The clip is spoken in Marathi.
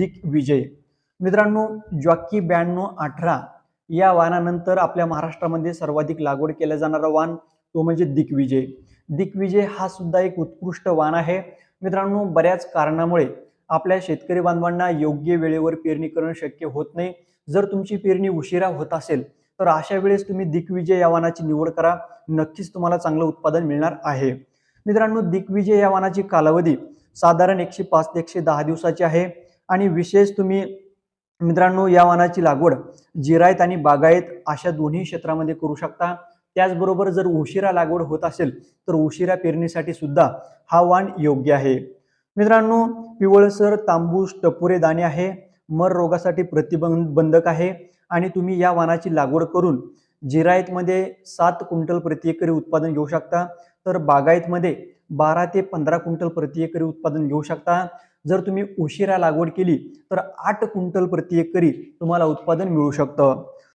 दिग्विजय मित्रांनो जॉकी ब्याण्णव अठरा या वाहनानंतर आपल्या महाराष्ट्रामध्ये सर्वाधिक लागवड केला जाणारा वाहन तो म्हणजे दिग्विजय. दिग्विजय हा सुद्धा एक उत्कृष्ट वाहन आहे. मित्रांनो बऱ्याच कारणामुळे आपल्या शेतकरी बांधवांना योग्य वेळेवर पेरणी करणं शक्य होत नाही. जर तुमची पेरणी उशिरा होत असेल तर अशा वेळेस तुम्ही दिग्विजय या वाहनाची निवड करा. नक्कीच तुम्हाला चांगलं उत्पादन मिळणार आहे. मित्रांनो दिग्विजय या वाहनाची कालावधी साधारण एकशे पाच ते एकशे दहा दिवसाची आहे. आणि विशेष तुम्ही मित्रांनो या वाणाची लागवड जिरायत आणि बागायत अशा दोन्ही क्षेत्रामध्ये करू शकता. त्याचबरोबर जर उशिरा लागवड होत असेल तर उशिरा पेरणीसाठी सुद्धा हा वाण योग्य आहे. मित्रांनो पिवळसर तांबूस टपुरे दाणे आहे. मर रोगासाठी प्रतिबंधक आहे. आणि तुम्ही या वाणाची लागवड करून जिरायतमध्ये सात क्विंटल प्रति एकरी उत्पादन घेऊ शकता. तर बागायतमध्ये बारा ते पंधरा क्विंटल प्रति एकरी उत्पादन घेऊ शकता. जर तुम्ही उशिरा लागवड केली तर आठ क्विंटल प्रति एकरी तुम्हाला उत्पादन मिळू शकतं.